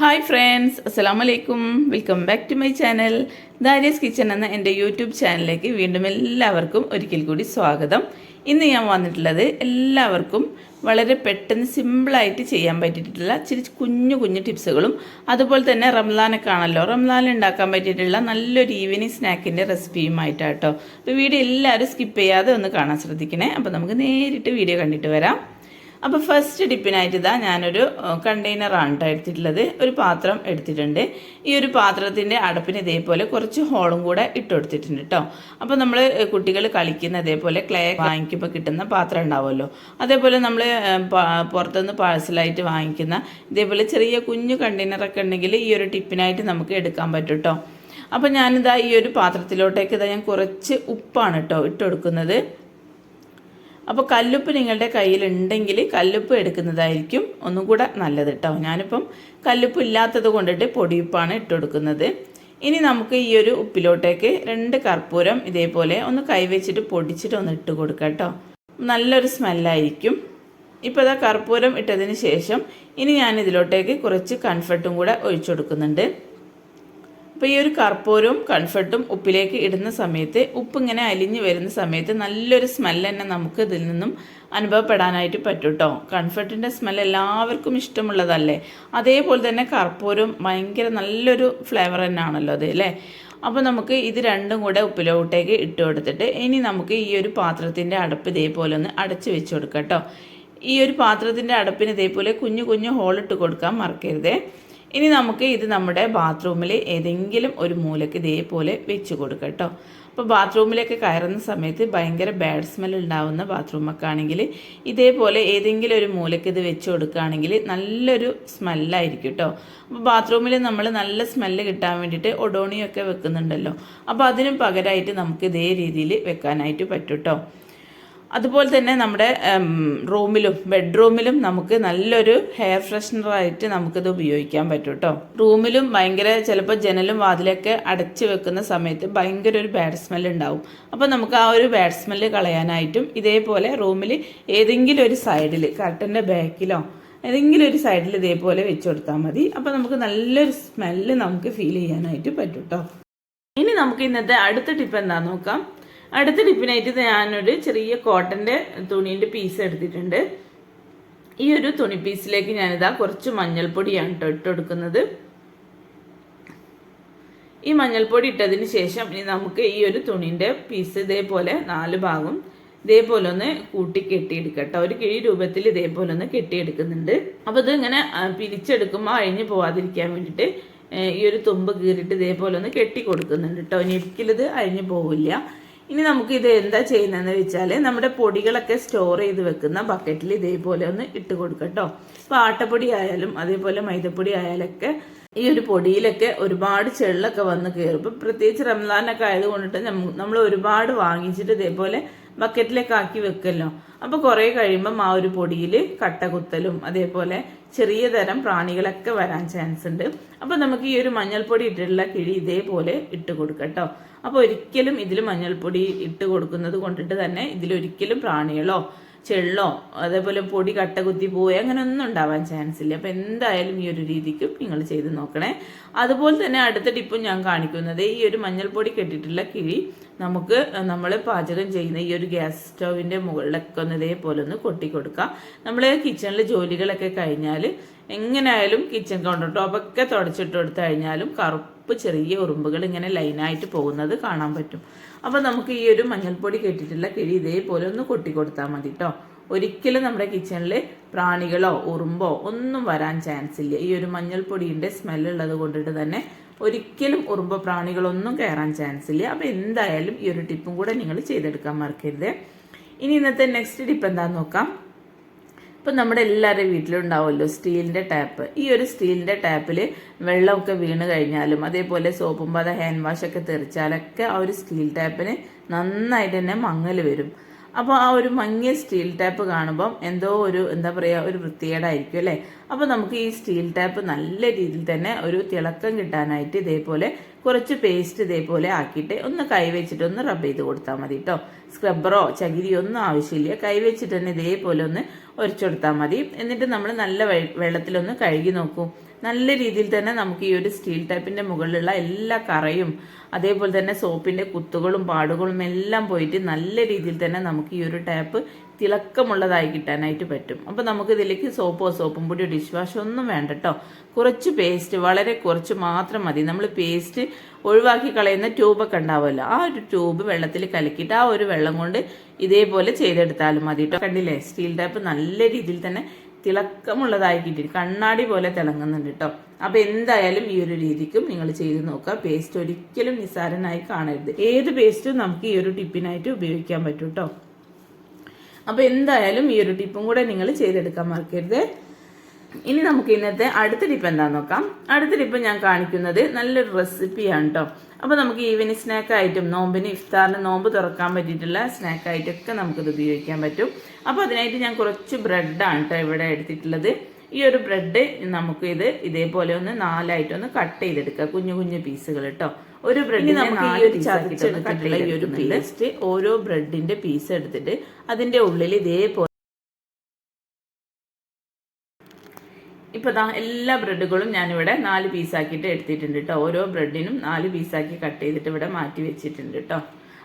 Hi friends അസ്സലാമു അലൈക്കും welcome back to my channel Dariya's kitchen എന്ന എന്റെ യൂട്യൂബ് ചാനലിലേക്ക് വീണ്ടും എല്ലാവർക്കും ഒരിക്കൽ കൂടി സ്വാഗതം. ഇന്ന് ഞാൻ വന്നിട്ടുള്ളത് എല്ലാവർക്കും വളരെ പെട്ടെന്ന് സിമ്പിളായിട്ട് ചെയ്യാൻ പറ്റിയിട്ടുള്ള ചിരി കുഞ്ഞു കുഞ്ഞു ടിപ്സുകളും അതുപോലെ തന്നെ റംലാനൊക്കെ ആണല്ലോ. റംലാൻ ഉണ്ടാക്കാൻ പറ്റിയിട്ടുള്ള നല്ലൊരു ഈവനിങ് സ്നാക്കിന്റെ റെസിപ്പിയുമായിട്ടാട്ടോ അപ്പോൾ വീഡിയോ എല്ലാവരും സ്കിപ്പ് ചെയ്യാതെ ഒന്ന് കാണാൻ ശ്രദ്ധിക്കണേ. അപ്പോൾ നമുക്ക് നേരിട്ട് വീഡിയോ കണ്ടിട്ട് വരാം. അപ്പോൾ ഫസ്റ്റ് ഡിപ്പിനായിട്ട് ഇതാ ഞാനൊരു കണ്ടെയ്നറാണ് കേട്ടോ എടുത്തിട്ടുള്ളത്. ഒരു പാത്രം എടുത്തിട്ടുണ്ട്. ഈ ഒരു പാത്രത്തിന്റെ അടപ്പിന് ഇതേപോലെ കുറച്ച് ഹോളും കൂടെ ഇട്ട് കൊടുത്തിട്ടുണ്ട് കേട്ടോ അപ്പോൾ നമ്മൾ കുട്ടികൾ കളിക്കുന്ന ഇതേപോലെ ക്ലേ വാങ്ങിക്കുമ്പോൾ കിട്ടുന്ന പാത്രം ഉണ്ടാവുമല്ലോ. അതേപോലെ നമ്മൾ പുറത്തുനിന്ന് പാഴ്സലായിട്ട് വാങ്ങിക്കുന്ന ഇതേപോലെ ചെറിയ കുഞ്ഞു കണ്ടെയ്നറൊക്കെ ഉണ്ടെങ്കിൽ ഈ ഒരു ടിപ്പിനായിട്ട് നമുക്ക് എടുക്കാൻ പറ്റും കേട്ടോ അപ്പോൾ ഞാനിതാ ഈ ഒരു പാത്രത്തിലോട്ടേക്ക് ഇതാ ഞാൻ കുറച്ച് ഉപ്പാണ് കേട്ടോ ഇട്ട് കൊടുക്കുന്നത്. അപ്പോൾ കല്ലുപ്പ് നിങ്ങളുടെ കയ്യിലുണ്ടെങ്കിൽ കല്ലുപ്പ് എടുക്കുന്നതായിരിക്കും ഒന്നും കൂടെ നല്ലത് കേട്ടോ ഞാനിപ്പം കല്ലുപ്പ് ഇല്ലാത്തത് കൊണ്ടിട്ട് പൊടിയുപ്പാണ് ഇട്ട് കൊടുക്കുന്നത്. ഇനി നമുക്ക് ഈ ഒരു ഉപ്പിലോട്ടേക്ക് രണ്ട് കർപ്പൂരം ഇതേപോലെ ഒന്ന് കൈവച്ചിട്ട് പൊടിച്ചിട്ട് ഒന്ന് ഇട്ട് കൊടുക്കാം കേട്ടോ നല്ലൊരു സ്മെല്ലായിരിക്കും. ഇപ്പോൾ ഇതാ കർപ്പൂരം ഇട്ടതിന് ശേഷം ഇനി ഞാൻ ഇതിലോട്ടേക്ക് കുറച്ച് കൺഫർട്ടും കൂടെ ഒഴിച്ചു കൊടുക്കുന്നുണ്ട്. അപ്പോൾ ഈ ഒരു കർപ്പൂരവും കൺഫർട്ടും ഉപ്പിലേക്ക് ഇടുന്ന സമയത്ത് ഉപ്പ് ഇങ്ങനെ അലിഞ്ഞ് വരുന്ന സമയത്ത് നല്ലൊരു സ്മെല്ല് തന്നെ നമുക്ക് ഇതിൽ നിന്നും അനുഭവപ്പെടാനായിട്ട് പറ്റും കേട്ടോ കൺഫർട്ടിന്റെ സ്മെല്ല് എല്ലാവർക്കും ഇഷ്ടമുള്ളതല്ലേ? അതേപോലെ തന്നെ കർപ്പൂരവും ഭയങ്കര നല്ലൊരു ഫ്ലേവർ തന്നെയാണല്ലോ അത് അല്ലേ? അപ്പോൾ നമുക്ക് ഇത് രണ്ടും കൂടെ ഉപ്പിലോട്ടേക്ക് ഇട്ട് കൊടുത്തിട്ട് ഇനി നമുക്ക് ഈ ഒരു പാത്രത്തിന്റെ അടപ്പ് ഇതേപോലെ ഒന്ന് അടച്ച് വെച്ച് കൊടുക്കാം കേട്ടോ ഈ ഒരു പാത്രത്തിന്റെ അടപ്പിന് ഇതേപോലെ കുഞ്ഞു കുഞ്ഞു ഹോളിട്ട് കൊടുക്കാൻ മറക്കരുതേ. ഇനി നമുക്ക് ഇത് നമ്മുടെ ബാത്റൂമിൽ ഏതെങ്കിലും ഒരു മൂലക്ക് ഇതേപോലെ വെച്ച് കൊടുക്കാം കേട്ടോ. അപ്പോൾ ബാത്റൂമിലേക്ക് കയറുന്ന സമയത്ത് ഭയങ്കര ബാഡ് സ്മെൽ ഉണ്ടാവുന്ന ബാത്റൂമൊക്കെ ആണെങ്കിൽ ഇതേപോലെ ഏതെങ്കിലും ഒരു മൂലക്ക് ഇത് വെച്ച് കൊടുക്കുകയാണെങ്കിൽ നല്ലൊരു സ്മെല്ലായിരിക്കും കേട്ടോ. അപ്പോൾ ബാത്റൂമിൽ നമ്മൾ നല്ല സ്മെല്ല് കിട്ടാൻ വേണ്ടിയിട്ട് ഒഡോണിയൊക്കെ വെക്കുന്നുണ്ടല്ലോ. അപ്പോൾ അതിനും പകരമായിട്ട് നമുക്ക് ഇതേ രീതിയിൽ വെക്കാനായിട്ട് പറ്റും കേട്ടോ. അതുപോലെ തന്നെ നമ്മുടെ റൂമിലും ബെഡ്റൂമിലും നമുക്ക് നല്ലൊരു ഹെയർ ഫ്രഷ്നറായിട്ട് നമുക്കിത് ഉപയോഗിക്കാൻ പറ്റും കേട്ടോ റൂമിലും ഭയങ്കര ചിലപ്പോൾ ജനലും വാതിലൊക്കെ അടച്ചു വെക്കുന്ന സമയത്ത് ഭയങ്കര ഒരു ബാഡ് സ്മെൽ ഉണ്ടാവും. അപ്പോൾ നമുക്ക് ആ ഒരു ബാഡ് സ്മെല്ല് കളയാനായിട്ടും ഇതേപോലെ റൂമിൽ ഏതെങ്കിലും ഒരു സൈഡിൽ കർട്ടന്റെ ബാക്കിലോ ഏതെങ്കിലും ഒരു സൈഡിൽ ഇതേപോലെ വെച്ച് കൊടുത്താൽ മതി. അപ്പോൾ നമുക്ക് നല്ലൊരു സ്മെല്ല് നമുക്ക് ഫീൽ ചെയ്യാനായിട്ട് പറ്റും കേട്ടോ ഇനി നമുക്ക് ഇന്നത്തെ അടുത്ത ടിപ്പ് എന്താണെന്ന് നോക്കാം. അടുത്ത ടിപ്പിനായിട്ട് ഞാനൊരു ചെറിയ കോട്ടന്റെ തുണീന്റെ പീസ് എടുത്തിട്ടുണ്ട്. ഈ ഒരു തുണി പീസിലേക്ക് ഞാനിതാ കുറച്ച് മഞ്ഞൾപ്പൊടിയാണ് കേട്ടോ ഇട്ട് കൊടുക്കുന്നത് ഈ മഞ്ഞൾപ്പൊടി ഇട്ടതിന് ശേഷം ഇനി നമുക്ക് ഈ ഒരു തുണീന്റെ പീസ് ഇതേപോലെ നാല് ഭാഗം ഇതേപോലെ ഒന്ന് കൂട്ടി കെട്ടിയെടുക്കട്ടോ ഒരു കിഴി രൂപത്തിൽ ഇതേപോലെ ഒന്ന് കെട്ടിയെടുക്കുന്നുണ്ട്. അപ്പോൾ ഇത് ഇങ്ങനെ പിരിച്ചെടുക്കുമ്പോൾ അഴിഞ്ഞു പോവാതിരിക്കാൻ വേണ്ടിയിട്ട് ഈ ഒരു തുമ്പ് കീറിയിട്ട് ഇതേപോലെ ഒന്ന് കെട്ടി കൊടുക്കുന്നുണ്ട് കേട്ടോ. ഇനി ഒരിക്കലും ഇത് അഴിഞ്ഞു പോവില്ല. ഇനി നമുക്ക് ഇത് എന്താ ചെയ്യുന്നതെന്ന് വെച്ചാൽ നമ്മുടെ പൊടികളൊക്കെ സ്റ്റോർ ചെയ്ത് വെക്കുന്ന ബക്കറ്റിൽ ഇതേപോലെ ഒന്ന് ഇട്ട് കൊടുക്കട്ടോ ഇപ്പൊ ആട്ടപ്പൊടി ആയാലും അതേപോലെ മൈദപ്പൊടി ആയാലൊക്കെ ഈ ഒരു പൊടിയിലൊക്കെ ഒരുപാട് ചെള്ളൊക്കെ വന്ന് കയറും ഇപ്പൊ പ്രത്യേകിച്ച് റംസാനൊക്കെ ആയതുകൊണ്ടിട്ട് നമ്മൾ ഒരുപാട് വാങ്ങിച്ചിട്ട് ഇതേപോലെ ബക്കറ്റിലേക്ക് ആക്കി വെക്കല്ലോ. അപ്പൊ കുറെ കഴിയുമ്പം ആ ഒരു പൊടിയിൽ കട്ട കുത്തലും അതേപോലെ ചെറിയ തരം പ്രാണികളൊക്കെ വരാൻ ചാൻസ് ഉണ്ട്. അപ്പൊ നമുക്ക് ഈ ഒരു മഞ്ഞൾപ്പൊടി ഇട്ടിട്ടുള്ള കിഴി ഇതേപോലെ ഇട്ട് കൊടുക്കട്ടോ അപ്പോൾ ഒരിക്കലും ഇതിൽ മഞ്ഞൾപ്പൊടി ഇട്ട് കൊടുക്കുന്നത് കൊണ്ടിട്ട് തന്നെ ഇതിലൊരിക്കലും പ്രാണികളോ ചെള്ളോ അതേപോലെ പൊടി കട്ട കുത്തി പോയി അങ്ങനെ ഒന്നും ഉണ്ടാവാൻ ചാൻസ് ഇല്ല. അപ്പം എന്തായാലും ഈ ഒരു രീതിക്കും നിങ്ങൾ ചെയ്ത് നോക്കണേ. അതുപോലെ തന്നെ അടുത്ത ടിപ്പും ഞാൻ കാണിക്കുന്നത് ഈ ഒരു മഞ്ഞൾപ്പൊടി കെട്ടിട്ടുള്ള കിഴി നമുക്ക് നമ്മൾ പാചകം ചെയ്യുന്ന ഈ ഒരു ഗ്യാസ് സ്റ്റൗവിന്റെ മുകളിലൊക്കെ ഒന്ന് ഇതേപോലെ ഒന്ന് കൊട്ടി കൊടുക്കാം. നമ്മൾ കിച്ചണിൽ ജോലികളൊക്കെ കഴിഞ്ഞാൽ എങ്ങനെയായാലും കിച്ചൺ കൗണ്ടർ ടോപ്പൊക്കെ തുടച്ചിട്ട് കൊടുത്തു കഴിഞ്ഞാലും കറുപ്പ് ചെറിയ ഉറുമ്പുകൾ ഇങ്ങനെ ലൈനായിട്ട് പോകുന്നത് കാണാൻ പറ്റും. അപ്പോൾ നമുക്ക് ഈ ഒരു മഞ്ഞൾപ്പൊടി കെട്ടിട്ടുള്ള കിഴി ഇതേപോലെ ഒന്ന് കൊട്ടി കൊടുത്താൽ മതി കേട്ടോ ഒരിക്കലും നമ്മുടെ കിച്ചണിൽ പ്രാണികളോ ഉറുമ്പോ ഒന്നും വരാൻ ചാൻസ് ഇല്ല. ഈ ഒരു മഞ്ഞൾപ്പൊടിയുടെ സ്മെല്ലുള്ളത് കൊണ്ടിട്ട് തന്നെ ഒരിക്കലും ഉറുമ്പോ പ്രാണികളൊന്നും കയറാൻ ചാൻസ് ഇല്ല. അപ്പോൾ എന്തായാലും ഈ ഒരു ടിപ്പും കൂടെ നിങ്ങൾ ചെയ്തെടുക്കാൻ മറക്കരുത്. ഇനി ഇന്നത്തെ നെക്സ്റ്റ് ടിപ്പ് എന്താന്ന് നോക്കാം. ഇപ്പം നമ്മുടെ എല്ലാവരുടെയും വീട്ടിലുണ്ടാവുമല്ലോ സ്റ്റീലിന്റെ ടാപ്പ്. ഈ ഒരു സ്റ്റീലിന്റെ ടാപ്പിൽ വെള്ളമൊക്കെ വീണ് കഴിഞ്ഞാലും അതേപോലെ സോപ്പും പാത ഹാൻഡ് വാഷൊക്കെ തെറിച്ചാലൊക്കെ ആ ഒരു സ്റ്റീൽ ടാപ്പിന് നന്നായിട്ട് തന്നെ മങ്ങൽ വരും. അപ്പോൾ ആ ഒരു മങ്ങിയ സ്റ്റീൽ ടാപ്പ് കാണുമ്പം എന്തോ ഒരു എന്താ പറയുക ഒരു വൃത്തികേടായിരിക്കും അല്ലേ? അപ്പോൾ നമുക്ക് ഈ സ്റ്റീൽ ടാപ്പ് നല്ല രീതിയിൽ തന്നെ ഒരു തിളക്കം കിട്ടാനായിട്ട് ഇതേപോലെ കുറച്ച് പേസ്റ്റ് ഇതേപോലെ ആക്കിയിട്ട് ഒന്ന് കൈവച്ചിട്ട് ഒന്ന് റബ്ബ് ചെയ്ത് കൊടുത്താൽ മതി കേട്ടോ. സ്ക്രബ്ബറോ ചകിരിയോ ഒന്നും ആവശ്യമില്ല. കൈവച്ചിട്ട് തന്നെ ഇതേപോലെ ഒന്ന് ഒരച്ചെടുത്താൽ മതി. എന്നിട്ട് നമ്മൾ നല്ല വെള്ളത്തിലൊന്ന് കഴുകി നോക്കൂ. നല്ല രീതിയിൽ തന്നെ നമുക്ക് ഈ ഒരു സ്റ്റീൽ ടൈപ്പിന്റെ മുകളിലുള്ള എല്ലാ കറയും അതേപോലെ തന്നെ സോപ്പിന്റെ കുത്തുകളും പാടുകളും എല്ലാം പോയിട്ട് നല്ല രീതിയിൽ തന്നെ നമുക്ക് ഈ ഒരു ടാപ്പ് തിളക്കമുള്ളതായി കിട്ടാനായിട്ട് പറ്റും. അപ്പോൾ നമുക്ക് ഇതിലേക്ക് സോപ്പോ സോപ്പും പൊടിയോ ഡിഷ് വാഷോ ഒന്നും വേണ്ട കേട്ടോ കുറച്ച് പേസ്റ്റ് വളരെ കുറച്ച് മാത്രം മതി. നമ്മൾ പേസ്റ്റ് ഒഴിവാക്കി കളയുന്ന ട്യൂബൊക്കെ ഉണ്ടാവുമല്ലോ. ആ ഒരു ട്യൂബ് വെള്ളത്തിൽ കലക്കിയിട്ട് ആ ഒരു വെള്ളം കൊണ്ട് ഇതേപോലെ ചെയ്തെടുത്താലും മതി കേട്ടോ കണ്ടില്ലേ? സ്റ്റീൽ ടാപ്പ് നല്ല രീതിയിൽ തന്നെ തിളക്കമുള്ളതായി കിട്ടി. കണ്ണാടി പോലെ തിളങ്ങുന്നുണ്ട് കേട്ടോ അപ്പൊ എന്തായാലും ഈ ഒരു രീതിക്കും നിങ്ങൾ ചെയ്ത് നോക്കുക. പേസ്റ്റ് ഒരിക്കലും നിസ്സാരനായി കാണരുത്. ഏത് പേസ്റ്റും നമുക്ക് ഈ ഒരു ടിപ്പിനായിട്ട് ഉപയോഗിക്കാൻ പറ്റും കേട്ടോ അപ്പോൾ എന്തായാലും ഈ ഒരു ടിപ്പും കൂടെ നിങ്ങൾ ചെയ്തെടുക്കാൻ മറക്കരുത്. ഇനി നമുക്ക് ഇന്നത്തെ അടുത്ത ടിപ്പ് എന്താന്ന് നോക്കാം. അടുത്ത ടിപ്പ് ഞാൻ കാണിക്കുന്നത് നല്ലൊരു റെസിപ്പിയാണ് കേട്ടോ അപ്പോൾ നമുക്ക് ഈവനിങ് സ്നാക്ക് ആയിട്ടും നോമ്പിന് ഇഫ്താറിന് നോമ്പ് തുറക്കാൻ പറ്റിയിട്ടുള്ള സ്നാക്ക് ആയിട്ടൊക്കെ നമുക്കിത് ഉപയോഗിക്കാൻ പറ്റും. അപ്പോൾ അതിനായിട്ട് ഞാൻ കുറച്ച് ബ്രെഡാണ് കേട്ടോ ഇവിടെ എടുത്തിട്ടുള്ളത്. ഈ ഒരു ബ്രെഡ് നമുക്ക് ഇത് ഇതേപോലെ ഒന്ന് നാലായിട്ടൊന്ന് കട്ട് ചെയ്തെടുക്കുക കുഞ്ഞു കുഞ്ഞു പീസുകൾ കേട്ടോ ഒരു ബ്രെഡിന് നമുക്ക് ഈ ഒരു ചതച്ചെടുത്തിട്ടുള്ള ഈ ഒരു പേസ്റ്റ് ഓരോ ബ്രെഡിന്റെ പീസ് എടുത്തിട്ട് അതിന്റെ ഉള്ളിൽ ഇതേപോലെ ഇപ്പൊ ദാ എല്ലാ ബ്രെഡുകളും ഞാനിവിടെ നാല് പീസാക്കിയിട്ട് എടുത്തിട്ടുണ്ട് കേട്ടോ ഓരോ ബ്രെഡിനും നാല് പീസാക്കി കട്ട് ചെയ്തിട്ട് ഇവിടെ മാറ്റി വെച്ചിട്ടുണ്ട് കേട്ടോ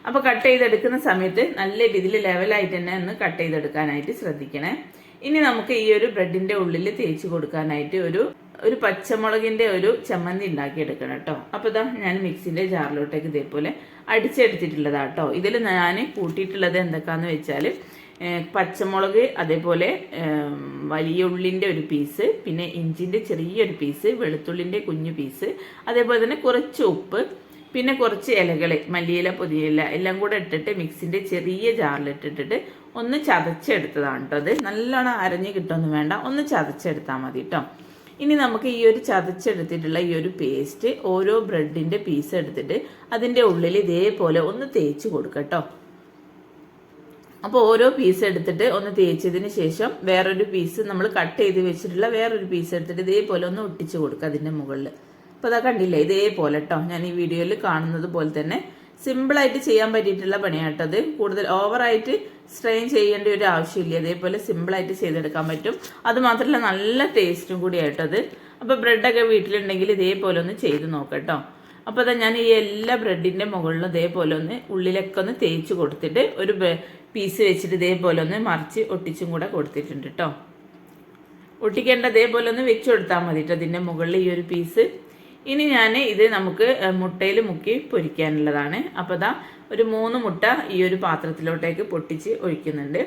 അപ്പൊ കട്ട് ചെയ്തെടുക്കുന്ന സമയത്ത് നല്ല രീതിയിൽ ലെവലായിട്ട് തന്നെ ഒന്ന് കട്ട് ചെയ്തെടുക്കാനായിട്ട് ശ്രദ്ധിക്കണേ. ഇനി നമുക്ക് ഈ ഒരു ബ്രെഡിന്റെ ഉള്ളിൽ തേച്ച് കൊടുക്കാനായിട്ട് ഒരു ഒരു പച്ചമുളകിന്റെ ഒരു ചമ്മന്തി ഉണ്ടാക്കി എടുക്കണം കേട്ടോ. അപ്പൊ ഇതാ ഞാൻ മിക്സിന്റെ ജാറിലോട്ടേക്ക് ഇതേപോലെ അടിച്ചെടുത്തിട്ടുള്ളതാ കേട്ടോ ഇതിൽ ഞാൻ കൂട്ടിയിട്ടുള്ളത് എന്തൊക്കെയാന്ന് വെച്ചാൽ പച്ചമുളക് അതേപോലെ വലിയ ഉള്ളിന്റെ ഒരു പീസ് പിന്നെ ഇഞ്ചിന്റെ ചെറിയൊരു പീസ് വെളുത്തുള്ളിന്റെ കുഞ്ഞു പീസ് അതേപോലെ തന്നെ കുറച്ച് ഉപ്പ് പിന്നെ കുറച്ച് ഇലകൾ മല്ലിയില പുതിയില എല്ലാം കൂടെ ഇട്ടിട്ട് മിക്സിന്റെ ചെറിയ ജാറിലിട്ടിട്ടിട്ട് ഒന്ന് ചതച്ചെടുത്തതാണ് കേട്ടോ അത്. നല്ലോണം അരഞ്ഞ് കിട്ടുമൊന്നും വേണ്ട. ഒന്ന് ചതച്ചെടുത്താൽ മതി കേട്ടോ. ഇനി നമുക്ക് ഈ ഒരു ചതച്ചെടുത്തിട്ടുള്ള ഈ ഒരു പേസ്റ്റ് ഓരോ ബ്രെഡിന്റെ പീസ് എടുത്തിട്ട് അതിന്റെ ഉള്ളിൽ ഇതേപോലെ ഒന്ന് തേച്ച് കൊടുക്കട്ടോ അപ്പോൾ ഓരോ പീസ് എടുത്തിട്ട് ഒന്ന് തേച്ചതിന് ശേഷം വേറൊരു പീസ് നമ്മൾ കട്ട് ചെയ്ത് വെച്ചിട്ടുള്ള വേറൊരു പീസ് എടുത്തിട്ട് ഇതേപോലെ ഒന്ന് ഒട്ടിച്ച് കൊടുക്കുക അതിന്റെ മുകളിൽ അപ്പോൾ അതാ കണ്ടില്ലേ? ഇതേപോലെ കേട്ടോ ഞാൻ ഈ വീഡിയോയിൽ കാണുന്നത് പോലെ തന്നെ സിമ്പിളായിട്ട് ചെയ്യാൻ പറ്റിയിട്ടുള്ള പണിയാട്ടത് കൂടുതൽ ഓവറായിട്ട് സ്ട്രെയിൻ ചെയ്യേണ്ട ഒരു ആവശ്യമില്ല. അതേപോലെ സിമ്പിളായിട്ട് ചെയ്തെടുക്കാൻ പറ്റും. അത് മാത്രമല്ല നല്ല ടേസ്റ്റും കൂടി ആയിട്ടത് അപ്പോൾ ബ്രെഡൊക്കെ വീട്ടിലുണ്ടെങ്കിൽ ഇതേപോലെ ഒന്ന് ചെയ്ത് നോക്കട്ടോ. അപ്പോൾ അതാ ഞാൻ ഈ എല്ലാ ബ്രെഡിന്റെ മുകളിലും ഇതേപോലെ ഒന്ന് ഉള്ളിലൊക്കെ ഒന്ന് തേച്ച് കൊടുത്തിട്ട് ഒരു പീസ് വെച്ചിട്ട് ഇതേപോലെ ഒന്ന് മറിച്ച് ഒട്ടിച്ചും കൂടെ കൊടുത്തിട്ടുണ്ട് കേട്ടോ ഒട്ടിക്കേണ്ട ഇതേപോലെ ഒന്ന് വെച്ച് കൊടുത്താൽ മതി കേട്ടോ ഇതിന്റെ മുകളിൽ ഈ ഒരു പീസ് ഇനി ഞാൻ ഇത് നമുക്ക് മുട്ടയിൽ മുക്കി പൊരിക്കാനുള്ളതാണ്. അപ്പോൾ ദാ ഒരു മൂന്ന് മുട്ട ഈ ഒരു പാത്രത്തിലോട്ടേക്ക് പൊട്ടിച്ച് ഒഴിക്കുന്നുണ്ട്.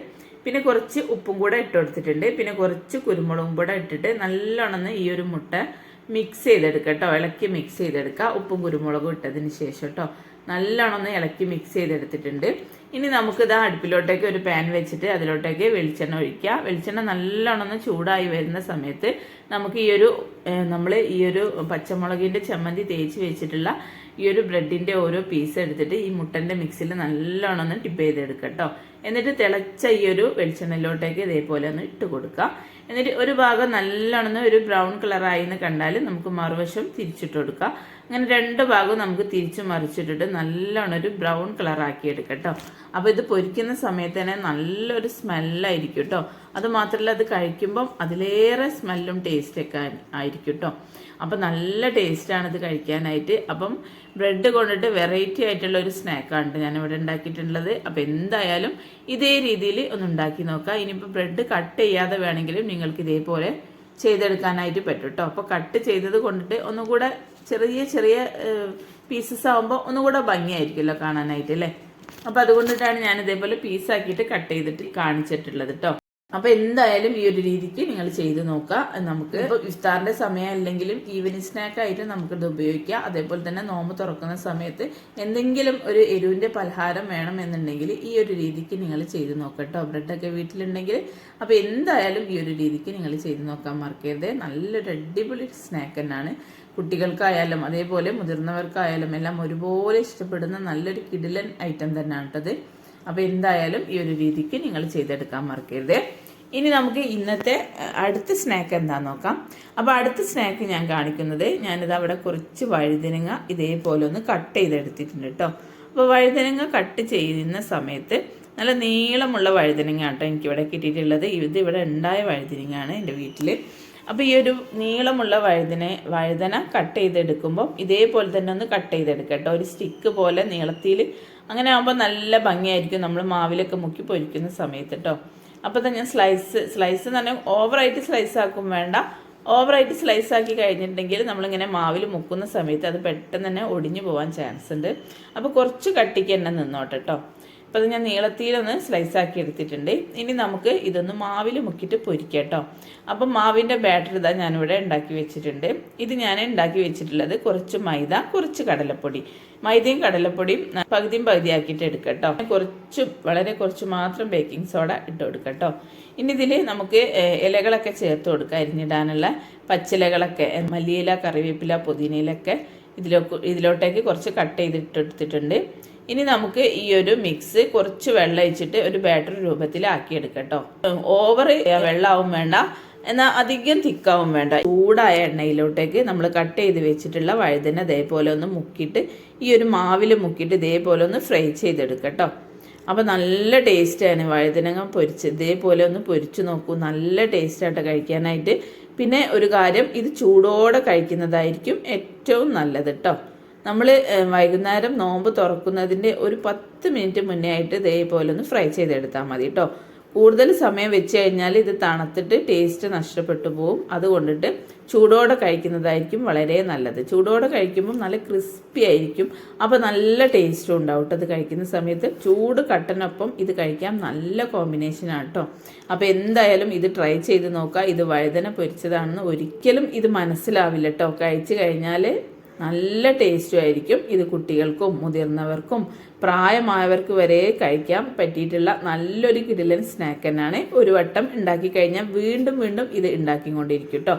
പിന്നെ കുറച്ച് ഉപ്പും കൂടെ ഇട്ട് കൊടുത്തിട്ടുണ്ട്. പിന്നെ കുറച്ച് കുരുമുളകും കൂടെ ഇട്ടിട്ട് നല്ലോണം ഈ ഒരു മുട്ട മിക്സ് ചെയ്തെടുക്കുക കേട്ടോ. ഇളക്കി മിക്സ് ചെയ്തെടുക്കുക. ഉപ്പും കുരുമുളകും ഇട്ടതിന് ശേഷം കേട്ടോ. നല്ലോണം ഇളക്കി മിക്സ് ചെയ്തെടുത്തിട്ടുണ്ട്. ഇനി നമുക്ക് ഇത് അടുപ്പിലോട്ടേക്ക് ഒരു പാൻ വെച്ചിട്ട് അതിലോട്ടേക്ക് വെളിച്ചെണ്ണ ഒഴിക്കുക. വെളിച്ചെണ്ണ നല്ലോണം ചൂടായി വരുന്ന സമയത്ത് നമുക്ക് ഈ ഒരു നമ്മൾ ഈ ഒരു പച്ചമുളകിന്റെ ചമ്മന്തി തേച്ച് വെച്ചിട്ടുള്ള ഈ ഒരു ബ്രെഡിന്റെ ഓരോ പീസ് എടുത്തിട്ട് ഈ മുട്ടന്റെ മിക്സിൽ നല്ലോണം ഒന്ന് ടിപ്പ് ചെയ്തെടുക്കുക കേട്ടോ എന്നിട്ട് തിളച്ച ഈ ഒരു വെളിച്ചെണ്ണയിലോട്ടേക്ക് ഇതേപോലെ ഒന്ന് ഇട്ട് കൊടുക്കുക. എന്നിട്ട് ഒരു ഭാഗം നല്ലോണം ഒരു ബ്രൗൺ കളറായി എന്ന് കണ്ടാൽ നമുക്ക് മറുവശം തിരിച്ചിട്ട് കൊടുക്കുക അങ്ങനെ രണ്ട് ഭാഗവും നമുക്ക് തിരിച്ചു മറിച്ചിട്ടിട്ട് നല്ലോണം ഒരു ബ്രൗൺ കളർ ആക്കി കേട്ടോ. അപ്പോൾ ഇത് പൊരിക്കുന്ന സമയത്ത് തന്നെ നല്ലൊരു സ്മെല്ലായിരിക്കും കേട്ടോ. അത് മാത്രമല്ല അത് കഴിക്കുമ്പം അതിലേറെ സ്മെല്ലും ടേസ്റ്റൊക്കെ ആയിരിക്കും കേട്ടോ. അപ്പം നല്ല ടേസ്റ്റാണ് ഇത് കഴിക്കാനായിട്ട്. അപ്പം ബ്രെഡ് കൊണ്ടിട്ട് വെറൈറ്റി ആയിട്ടുള്ള ഒരു സ്നാക്കാണ് ഇവിടെ ഉണ്ടാക്കിയിട്ടുള്ളത്. അപ്പം എന്തായാലും ഇതേ രീതിയിൽ ഒന്ന് ഉണ്ടാക്കി നോക്കാം. ഇനിയിപ്പോൾ ബ്രെഡ് കട്ട് ചെയ്യാതെ വേണമെങ്കിലും നിങ്ങൾക്ക് ഇതേപോലെ ചെയ്തെടുക്കാനായിട്ട് പറ്റും കേട്ടോ. അപ്പോൾ കട്ട് ചെയ്തത് കൊണ്ടിട്ട് ഒന്നുകൂടെ ചെറിയ ചെറിയ പീസസ് ആകുമ്പോൾ ഒന്നും കൂടെ ഭംഗിയായിരിക്കുമല്ലോ കാണാനായിട്ട് അല്ലേ? അപ്പോൾ അതുകൊണ്ടിട്ടാണ് ഞാൻ ഇതേപോലെ പീസാക്കിയിട്ട് കട്ട് ചെയ്തിട്ട് കാണിച്ചിട്ടുള്ളത് കേട്ടോ അപ്പൊ എന്തായാലും ഈ ഒരു രീതിക്ക് നിങ്ങൾ ചെയ്ത് നോക്കുക. നമുക്ക് ഇഫ്താറിന്റെ സമയം അല്ലെങ്കിലും ഈവനിങ് സ്നാക്ക് ആയിട്ട് നമുക്കിത് ഉപയോഗിക്കാം. അതേപോലെ തന്നെ നോമ്പ് തുറക്കുന്ന സമയത്ത് എന്തെങ്കിലും ഒരു എരുവിന്റെ പലഹാരം വേണം എന്നുണ്ടെങ്കിൽ ഈ ഒരു രീതിക്ക് നിങ്ങൾ ചെയ്ത് നോക്കട്ടോ ബ്രെഡൊക്കെ വീട്ടിലുണ്ടെങ്കിൽ. അപ്പൊ എന്തായാലും ഈ ഒരു രീതിക്ക് നിങ്ങൾ ചെയ്ത് നോക്കാൻ മറക്കരുത്. നല്ലൊരു അടിപൊളി സ്നാക്ക് തന്നെയാണ്. കുട്ടികൾക്കായാലും അതേപോലെ മുതിർന്നവർക്കായാലും എല്ലാം ഒരുപോലെ ഇഷ്ടപ്പെടുന്ന നല്ലൊരു കിടിലൻ ഐറ്റം തന്നെയാണ് കേട്ടത് അപ്പോൾ എന്തായാലും ഈ ഒരു രീതിക്ക് നിങ്ങൾ ചെയ്തെടുക്കാൻ മറക്കരുത്. ഇനി നമുക്ക് ഇന്നത്തെ അടുത്ത സ്നാക്ക് എന്താന്ന് നോക്കാം. അപ്പോൾ അടുത്ത സ്നാക്ക് ഞാൻ കാണിക്കുന്നത് ഞാനിത് അവിടെ കുറച്ച് വഴുതനങ്ങ ഇതേപോലെ ഒന്ന് കട്ട് ചെയ്തെടുത്തിട്ടുണ്ട് കേട്ടോ അപ്പോൾ വഴുതനങ്ങ കട്ട് ചെയ്യുന്ന സമയത്ത് നല്ല നീളമുള്ള വഴുതനങ്ങ കേട്ടോ എനിക്കിവിടെ കിട്ടിയിട്ടുള്ളത്. ഇത് ഇവിടെ ഉണ്ടായ വഴുതനങ്ങയാണ് എന്റെ വീട്ടിൽ അപ്പോൾ ഈ ഒരു നീളമുള്ള വഴുതന വഴുതന കട്ട് ചെയ്തെടുക്കുമ്പോൾ ഇതേപോലെ തന്നെ ഒന്ന് കട്ട് ചെയ്തെടുക്കുക കേട്ടോ ഒരു സ്റ്റിക്ക് പോലെ നീളത്തിൽ അങ്ങനെ ആകുമ്പോൾ നല്ല ഭംഗിയായിരിക്കും. നമ്മൾ മാവിലൊക്കെ മുക്കി പൊരിക്കുന്ന സമയത്ത് കേട്ടോ അപ്പോൾ തന്നെ ഞാൻ സ്ലൈസ് സ്ലൈസ് എന്ന് പറഞ്ഞാൽ ഓവറായിട്ട് സ്ലൈസ് ആക്കും വേണ്ട. ഓവറായിട്ട് സ്ലൈസ് ആക്കി കഴിഞ്ഞിട്ടുണ്ടെങ്കിൽ നമ്മളിങ്ങനെ മാവിൽ മുക്കുന്ന സമയത്ത് അത് പെട്ടെന്ന് തന്നെ ഒടിഞ്ഞു പോകാൻ ചാൻസ് ഉണ്ട് അപ്പോൾ കുറച്ച് കട്ടിക്ക് തന്നെ നിന്നോട്ടെ കേട്ടോ അപ്പോൾ അത് ഞാൻ സ്ലൈസ് ആക്കി എടുത്തിട്ടുണ്ട്. ഇനി നമുക്ക് ഇതൊന്ന് മാവിൽ മുക്കിയിട്ട് പൊരിക്കാം കേട്ടോ അപ്പം മാവിന്റെ ബാറ്റർ ഇതാ ഞാനിവിടെ ഉണ്ടാക്കി വെച്ചിട്ടുണ്ട്. ഇത് ഞാൻ ഉണ്ടാക്കി വെച്ചിട്ടുള്ളത് കുറച്ച് മൈദ കുറച്ച് കടലപ്പൊടി. മൈദയും കടലപ്പൊടിയും പകുതിയും പകുതി ആക്കിയിട്ട് എടുക്കട്ടോ കുറച്ച് വളരെ കുറച്ച് മാത്രം ബേക്കിംഗ് സോഡ ഇട്ട് കൊടുക്കട്ടോ ഇനി ഇതിൽ നമുക്ക് ഇലകളൊക്കെ ചേർത്ത് കൊടുക്കുക അരിഞ്ഞിടാനുള്ള പച്ചിലകളൊക്കെ മല്ലിയില കറിവേപ്പില പുതിനയിലൊക്കെ ഇതിലൊക്കെ ഇതിലോട്ടേക്ക് കുറച്ച് കട്ട് ചെയ്തിട്ടെടുത്തിട്ടുണ്ട്. ഇനി നമുക്ക് ഈ ഒരു മിക്സ് കുറച്ച് വെള്ളം ഒഴിച്ചിട്ട് ഒരു ബാറ്റർ രൂപത്തിലാക്കി എടുക്കാം കേട്ടോ ഓവർ വെള്ളമാവും വേണ്ട. എന്നാൽ അധികം തിക്കാവും വേണ്ട. ചൂടായ എണ്ണയിലോട്ടേക്ക് നമ്മൾ കട്ട് ചെയ്ത് വെച്ചിട്ടുള്ള വഴുതന ഇതേപോലെ ഒന്ന് മുക്കിയിട്ട് ഈ ഒരു മാവിൽ മുക്കിയിട്ട് ഇതേപോലെ ഒന്ന് ഫ്രൈ ചെയ്തെടുക്കാം കേട്ടോ. അപ്പോൾ നല്ല ടേസ്റ്റാണ് വഴുതനങ്ങ പൊരിച്ച് ഇതേപോലെ ഒന്ന് പൊരിച്ച് നോക്കൂ. നല്ല ടേസ്റ്റായിട്ട് കഴിക്കാനായിട്ട്. പിന്നെ ഒരു കാര്യം ഇത് ചൂടോടെ കഴിക്കുന്നതായിരിക്കും ഏറ്റവും നല്ലത് കേട്ടോ നമ്മൾ വൈകുന്നേരം നോമ്പ് തുറക്കുന്നതിന്റെ ഒരു പത്ത് മിനിറ്റ് മുന്നേ ആയിട്ട് ഇതേപോലെ ഒന്ന് ഫ്രൈ ചെയ്തെടുത്താൽ മതി കേട്ടോ കൂടുതൽ സമയം വെച്ച് കഴിഞ്ഞാൽ ഇത് തണുത്തിട്ട് ടേസ്റ്റ് നഷ്ടപ്പെട്ടു പോകും അതുകൊണ്ടിട്ട് ചൂടോടെ കഴിക്കുന്നതായിരിക്കും വളരെ നല്ലത്. ചൂടോടെ കഴിക്കുമ്പോൾ നല്ല ക്രിസ്പി ആയിരിക്കും. അപ്പോൾ നല്ല ടേസ്റ്റും ഉണ്ടാവും ഇത് കഴിക്കുന്ന സമയത്ത് ചൂട് കട്ടനൊപ്പം ഇത് കഴിക്കാം. നല്ല കോമ്പിനേഷനാണ് കേട്ടോ അപ്പോൾ എന്തായാലും ഇത് ട്രൈ ചെയ്ത് നോക്കുക. ഇത് വഴുതന പൊരിച്ചതാണെന്ന് ഒരിക്കലും ഇത് മനസ്സിലാവില്ല കേട്ടോ കഴിച്ചു കഴിഞ്ഞാൽ നല്ല ടേസ്റ്റും ആയിരിക്കും. ഇത് കുട്ടികൾക്കും മുതിർന്നവർക്കും പ്രായമായവർക്ക് വരെ കഴിക്കാൻ പറ്റിയിട്ടുള്ള നല്ലൊരു കിടിലൻ സ്നാക്ക് തന്നെയാണ് ഒരു വട്ടം ഉണ്ടാക്കി കഴിഞ്ഞാൽ വീണ്ടും വീണ്ടും ഇത് ഉണ്ടാക്കിക്കൊണ്ടിരിക്കും കേട്ടോ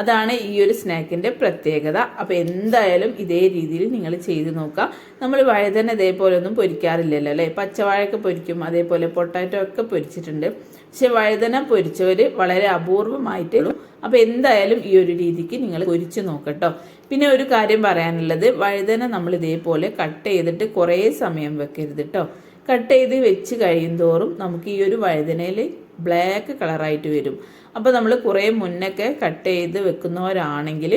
അതാണ് ഈ ഒരു സ്നാക്കിന്റെ പ്രത്യേകത. അപ്പോൾ എന്തായാലും ഇതേ രീതിയിൽ നിങ്ങൾ ചെയ്ത് നോക്കുക. നമ്മൾ വഴുതന ഇതേപോലെ ഒന്നും പൊരിക്കാറില്ലല്ലോ അല്ലേ? പച്ചവാഴയൊക്കെ പൊരിക്കും അതേപോലെ പൊട്ടാറ്റോ ഒക്കെ പൊരിച്ചിട്ടുണ്ട്. പക്ഷെ വഴുതന പൊരിച്ചവർ വളരെ അപൂർവമായിട്ടേ അപ്പോൾ എന്തായാലും ഈ ഒരു രീതിക്ക് നിങ്ങൾ പൊരിച്ച് നോക്കട്ടോ പിന്നെ ഒരു കാര്യം പറയാനുള്ളത് വഴുതന നമ്മൾ ഇതേപോലെ കട്ട് ചെയ്തിട്ട് കുറേ സമയം വെക്കരുത് കേട്ടോ കട്ട് ചെയ്ത് വെച്ച് കഴിയും തോറും നമുക്ക് ഈ ഒരു വഴുതനയിൽ ബ്ലാക്ക് കളറായിട്ട് വരും. അപ്പോൾ നമ്മൾ കുറേ മുന്നൊക്കെ കട്ട് ചെയ്ത് വെക്കുന്നവരാണെങ്കിൽ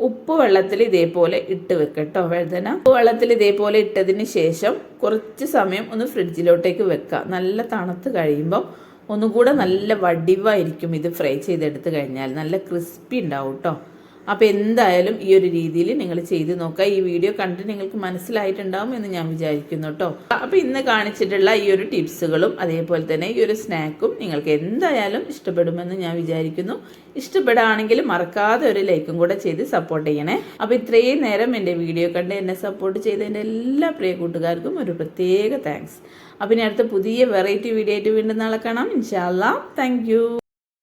ഉപ്പ് വെള്ളത്തിൽ ഇതേപോലെ ഇട്ട് വെക്കട്ടോ വഴുതന. ഉപ്പ് വെള്ളത്തിൽ ഇതേപോലെ ഇട്ടതിന് ശേഷം കുറച്ച് സമയം ഒന്ന് ഫ്രിഡ്ജിലോട്ടേക്ക് വെക്കുക നല്ല തണുത്ത് കഴിയുമ്പം ഒന്നുകൂടെ നല്ല വടിവായിരിക്കും ഇത് ഫ്രൈ ചെയ്തെടുത്ത് കഴിഞ്ഞാൽ. നല്ല ക്രിസ്പി ഉണ്ടാവും കേട്ടോ അപ്പോൾ എന്തായാലും ഈ ഒരു രീതിയിൽ നിങ്ങൾ ചെയ്ത് നോക്കുക. ഈ വീഡിയോ കണ്ട് നിങ്ങൾക്ക് മനസ്സിലായിട്ടുണ്ടാവും എന്ന് ഞാൻ വിചാരിക്കുന്നു കേട്ടോ. അപ്പോൾ ഇന്ന് കാണിച്ചിട്ടുള്ള ഈ ഒരു ടിപ്സുകളും അതേപോലെ തന്നെ ഈ ഒരു സ്നാക്കും നിങ്ങൾക്ക് എന്തായാലും ഇഷ്ടപ്പെടുമെന്ന് ഞാൻ വിചാരിക്കുന്നു. ഇഷ്ടപ്പെടുകയാണെങ്കിൽ മറക്കാതെ ഒരു ലൈക്കും കൂടെ ചെയ്ത് സപ്പോർട്ട് ചെയ്യണേ. അപ്പോൾ ഇത്രയും നേരം എന്റെ വീഡിയോ കണ്ട് എന്നെ സപ്പോർട്ട് ചെയ്ത എന്റെ എല്ലാ പ്രിയ കൂട്ടുകാർക്കും ഒരു പ്രത്യേക താങ്ക്സ്. അപ്പം ഇനി അടുത്ത പുതിയ വെറൈറ്റി വീഡിയോ ആയിട്ട് വീണ്ടും നാളെ കാണാം. ഇൻഷാല്ലാ താങ്ക്